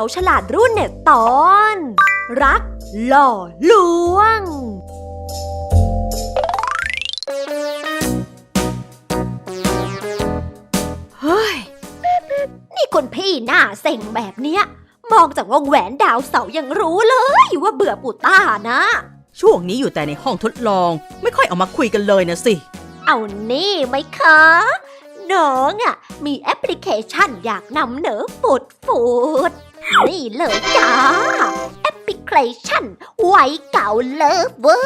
าฉลาดรุ่นเน็ตตอน รักหล่อลวง เฮ้ย นี่คนพี่หน้าเซ็งแบบเนี้ย มองจากวงแหวนดาวเสายังรู้เลยว่าเบื่อปูต้านะ ช่วงนี้อยู่แต่ในห้องทดลอง ไม่ค่อยออกมาคุยกันเลยนะสิ เอานี่ไหมคะน้องอะ่ะ มีแอปพลิเคชันอยากนำเหนอฟุดฟุด นี่เลยจ้า แอปพลิเคชันไวยเก่าเลิฟเวอ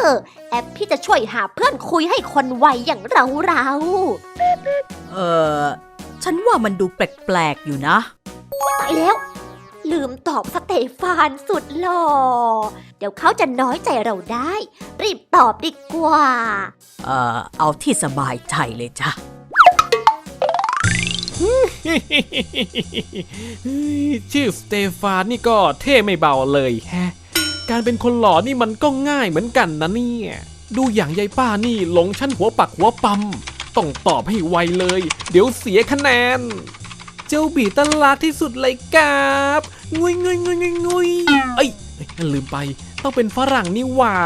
ร์แอปที่จะช่วยหาเพื่อนคุยให้คนวัยอย่างเราเราเออฉันว่ามันดูแปลกๆอยู่นะๆตายแล้ว ลืมตอบสเตฟานสุดหล่อ เดี๋ยวเขาจะน้อยใจเราได้ รีบตอบดีกว่า เออเอาที่สบายใจเลยจ้ะ ชื่อสเตฟานนี่ก็เท่ไม่เบาเลยแฮะ การเป็นคนหล่อนี่มันก็ง่ายเหมือนกันนะเนี่ย ดูอย่างยายป้านี่หลงชั้นหัวปักหัวปั๊มต้องตอบให้ไวเลย เดี๋ยวเสียคะแนน เจ้าบีตลาดที่สุดเลยครับงุยงุยงุยงุยงุยเอ้ยลืมไปต้องเป็นฝรั่งนี่หว่า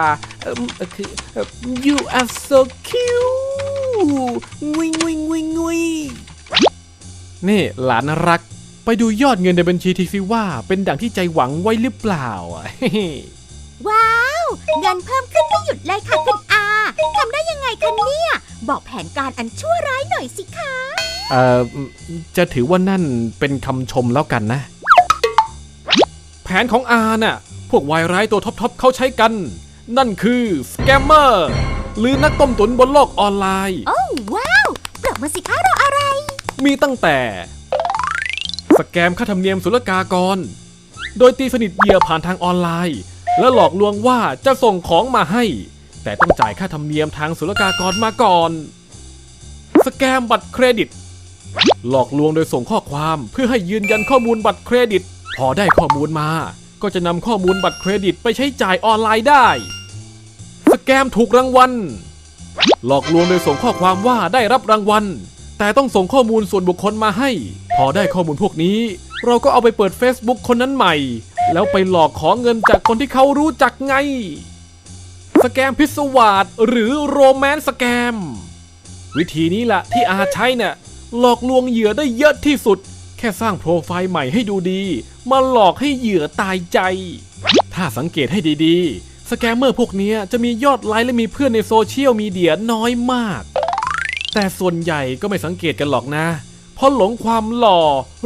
คือเอ่อ you are so cute งุยงุยงุยงุย นี่หลานรัก ไปดูยอดเงินในบัญชีทีซิว่า เป็นดังที่ใจหวังไว้หรือเปล่าอะว้าว เงินเพิ่มขึ้นไม่หยุดเลยค่ะคุณอาทำได้ยังไงคะเนี่ย บอกแผนการอันชั่วร้ายหน่อยสิคะเอ่อ จะถือว่านั่นเป็นคำชมแล้วกันนะ แผนของอาน่ะ พวกวายร้ายตัวท็อปๆเขาใช้กัน นั่นคือสแกมเมอร์หรือนักต้มตุนบนโลกออนไลน์ โอ้ว้าวปรบมาสิคะรออะไร มีตั้งแต่ สแกมค่าธรรมเนียมศุลกากร โดยตีสนิทเหยื่อผ่านทางออนไลน์ และหลอกลวงว่าจะส่งของมาให้ แต่ต้องจ่ายค่าธรรมเนียมทางศุลกากรมาก่อน สแกมบัตรเครดิต หลอกลวงโดยส่งข้อความเพื่อให้ยืนยันข้อมูลบัตรเครดิต พอได้ข้อมูลมา ก็จะนำข้อมูลบัตรเครดิตไปใช้จ่ายออนไลน์ได้ สแกมถูกรางวัลหลอกลวงโดยส่งข้อความว่าได้รับรางวัล แต่ต้องส่งข้อมูลส่วนบุคคลมาให้ พอได้ข้อมูลพวกนี้ เราก็เอาไปเปิด Facebook คนนั้นใหม่ แล้วไปหลอกขอเงินจากคนที่เขารู้จักไง สแกมพิศวาสหรือโรแมนต์สแกม วิธีนี้แหละที่อาใช้เนี่ยหลอกลวงเหยื่อได้เยอะที่สุด แค่สร้างโปรไฟล์ใหม่ให้ดูดี มาหลอกให้เหยื่อตายใจ ถ้าสังเกตให้ดีๆ สแกมเมอร์พวกนี้จะมียอดไลค์และมีเพื่อนในโซเชียลมีเดียน้อยมาก แต่ส่วนใหญ่ก็ไม่สังเกตกันหรอกนะ เพราะหลงความหล่อ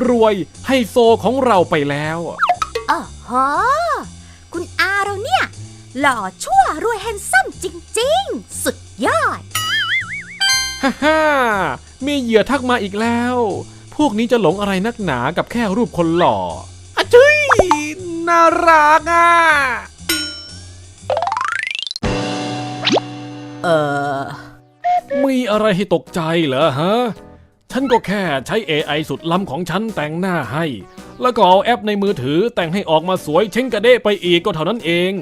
รวยไฮโซของเราไปแล้วอ๋อฮะคุณอาเราเนี่ย หล่อชั่วรวยแฮนซัมจริง ๆ สุดยอด ฮ่าฮ่ามีเหยื่อทักมาอีกแล้ว พวกนี้จะหลงอะไรนักหนากับแค่รูปคนหล่ออะจุ้ยน่ารักอะ เออ มีอะไรให้ตกใจเหรอฮะ ฉันก็แค่ใช้ AI สุดล้ำของฉันแต่งหน้าให้ แล้วก็เอาแอปในมือถือแต่งให้ออกมาสวยเช้งกระเด้ไปอีกก็เท่านั้นเอง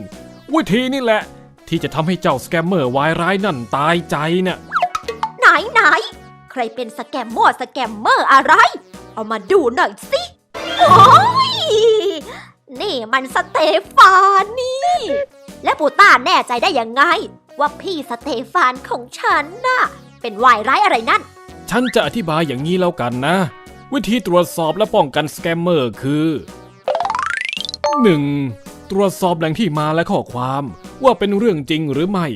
วิธีนี่แหละ ที่จะทำให้เจ้าสแกมเมอร์วายร้ายนั่นตายใจเนี่ย ไหนไหนใครเป็นสแกมมั่วสแกมเมอร์อะไร เอามาดูหน่อยสิ โอ้ย นี่มันสเตฟานนี่ และปูต้าแน่ใจได้ยังไง ว่าพี่สเตฟานของฉันน่ะ เป็นวายร้ายอะไรนั่น ฉันจะอธิบายอย่างนี้แล้วกันนะ วิธีตรวจสอบและป้องกันสแกมเมอร์คือ 1. ตรวจสอบแหล่งที่มาและข้อความว่าเป็นเรื่องจริงหรือไม่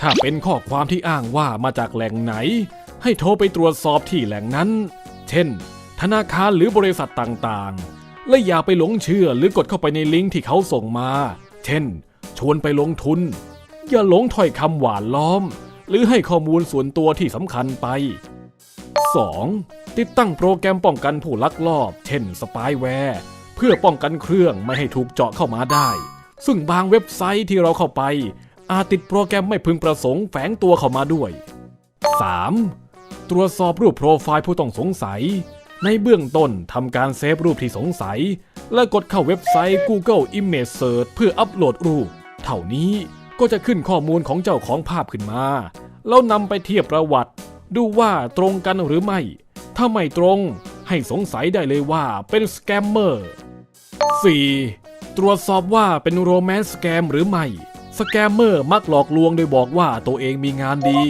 ถ้าเป็นข้อความที่อ้างว่ามาจากแหล่งไหน ให้โทรไปตรวจสอบที่แหล่งนั้น เช่น ธนาคารหรือบริษัทต่างๆ และอย่าไปหลงเชื่อหรือกดเข้าไปในลิงก์ที่เขาส่งมา เช่น ชวนไปลงทุน อย่าหลงถ้อยคำหวานล้อม หรือให้ข้อมูลส่วนตัวที่สำคัญไป 2. ติดตั้งโปรแกรมป้องกันผู้ลักลอบ เช่นสปายแวร์ เพื่อป้องกันเครื่องไม่ให้ถูกเจาะเข้ามาได้ ซึ่งบางเว็บไซต์ที่เราเข้าไป อาจติดโปรแกรมไม่พึงประสงค์แฝงตัวเข้ามาด้วย 3. ตรวจสอบรูปโปรไฟล์ผู้ต้องสงสัย ในเบื้องต้นทำการเซฟรูปที่สงสัย และกดเข้าเว็บไซต์ Google Image Search เพื่ออัปโหลดรูป เท่านี้ ก็จะขึ้นข้อมูลของเจ้าของภาพขึ้นมา แล้วนำไปเทียบประวัติ ดูว่าตรงกันหรือไม่ ถ้าไม่ตรงให้สงสัยได้เลยว่าเป็นสแกมเมอร์ 4. ตรวจสอบว่าเป็นโรแมนต์สแกมหรือไม่ สแกมเมอร์มักหลอกลวงโดยบอกว่าตัวเองมีงานดี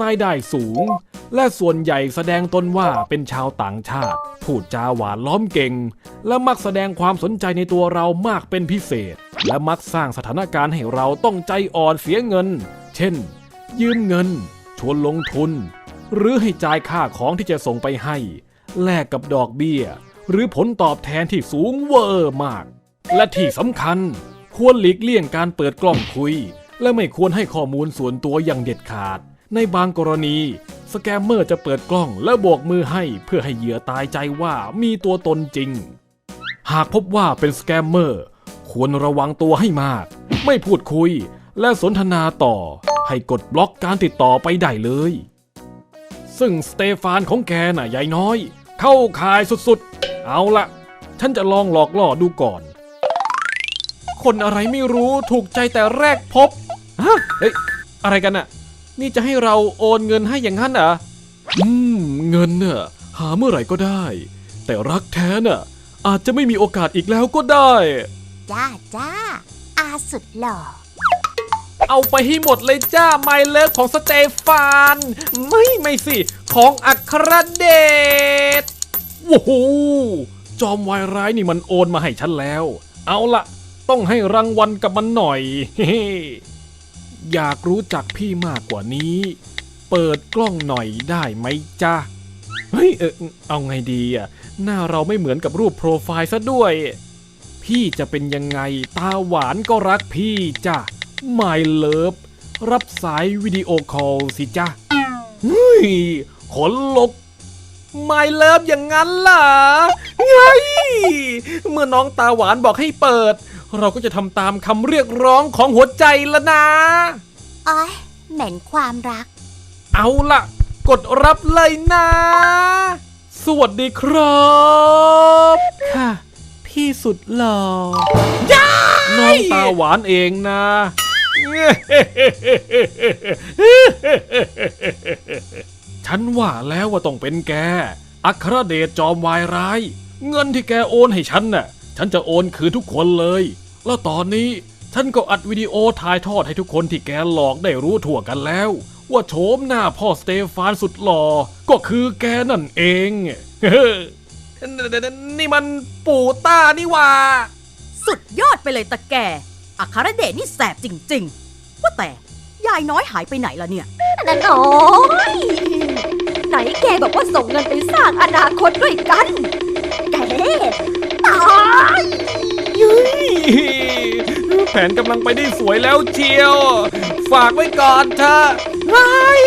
รายได้สูง และส่วนใหญ่แสดงตนว่าเป็นชาวต่างชาติ พูดจาหวานล้อมเก่ง และมักแสดงความสนใจในตัวเรามากเป็นพิเศษ และมักสร้างสถานการณ์ให้เราต้องใจอ่อนเสียเงิน เช่น ยืมเงิน ชวนลงทุน หรือให้จ่ายค่าของที่จะส่งไปให้ แลกกับดอกเบี้ย หรือผลตอบแทนที่สูงเวอร์มาก และที่สำคัญ ควรหลีกเลี่ยงการเปิดกล้องคุย และไม่ควรให้ข้อมูลส่วนตัวอย่างเด็ดขาด ในบางกรณี สแกมเมอร์จะเปิดกล้องและโบกมือให้เพื่อให้เหยื่อตายใจว่ามีตัวตนจริง หากพบว่าเป็นสแกมเมอร์ ควรระวังตัวให้มาก ไม่พูดคุยและสนทนาต่อ ให้กดบล็อกการติดต่อไปได้เลย ซึ่งสเตฟานของแกน่ะยายน้อย เข้าคายสุดๆ เอาละฉันจะลองหลอกล่อดูก่อน คนอะไรไม่รู้ถูกใจแต่แรกพบฮะเฮ้ยอะไรกันน่ะ นี่จะให้เราโอนเงินให้อย่างนั้นเหรออืม เงินน่ะหาเมื่อไหร่ก็ได้ แต่รักแท้น่ะอาจจะไม่มีโอกาสอีกแล้วก็ได้ จ้าจ้า อาสุดหล่อ เอาไปให้หมดเลยจ้าไมเลิฟของสเตฟาน ไม่ไม่สิ ของอัครเดชโอ้โหจอมวายร้ายนี่มันโอนมาให้ฉันแล้ว เอาละต้องให้รางวัลกับมันหน่อยเฮ้ๆอยากรู้จักพี่มากกว่านี้ เปิดกล้องหน่อยได้ไหมจ้าเฮ้ยเออเอาไงดีอะ หน้าเราไม่เหมือนกับรูปโปรไฟล์ซะด้วย พี่จะเป็นยังไง ตาหวานก็รักพี่จ้ะ My Love รับสายวิดีโอคอลสิจ้ะเฮ้ยขนลุก My Love อย่างนั้นล่ะไงเมื่อน้องตาหวานบอกให้เปิด เราก็จะทำตามคำเรียกร้องของหัวใจแล้วนะอ้อยเหม็นความรัก เอาล่ะ กดรับเลยนะ สวัสดีครับ ค่ะ พี่สุดหล่อน้องตาหวานเองนะ ฉันว่าแล้วว่าต้องเป็นแก อัครเดชจอมวายร้าย เงินที่แกโอนให้ฉันน่ะ ฉันจะโอนคืนทุกคนเลย แล้วตอนนี้ฉันก็อัดวิดีโอถ่ายทอดให้ทุกคนที่แกหลอกได้รู้ทั่วกันแล้ว ว่าโฉมหน้าพ่อสเตฟานสุดหล่อ ก็คือแกนั่นเอง นี่มันปู่ต้านี่หว่า สุดยอดไปเลยตะแกอัครเดชนี่แสบจริง ๆ ว่าแต่ ยายน้อยหายไปไหนล่ะเนี่ยนั่นน้อยไหนแกบอกว่าส่งเงินไปสร้างอนาคตด้วยกัน แกตายแผนกำลังไปได้สวยแล้วเชียว ฝากไว้ก่อนเถอะเฮ้ย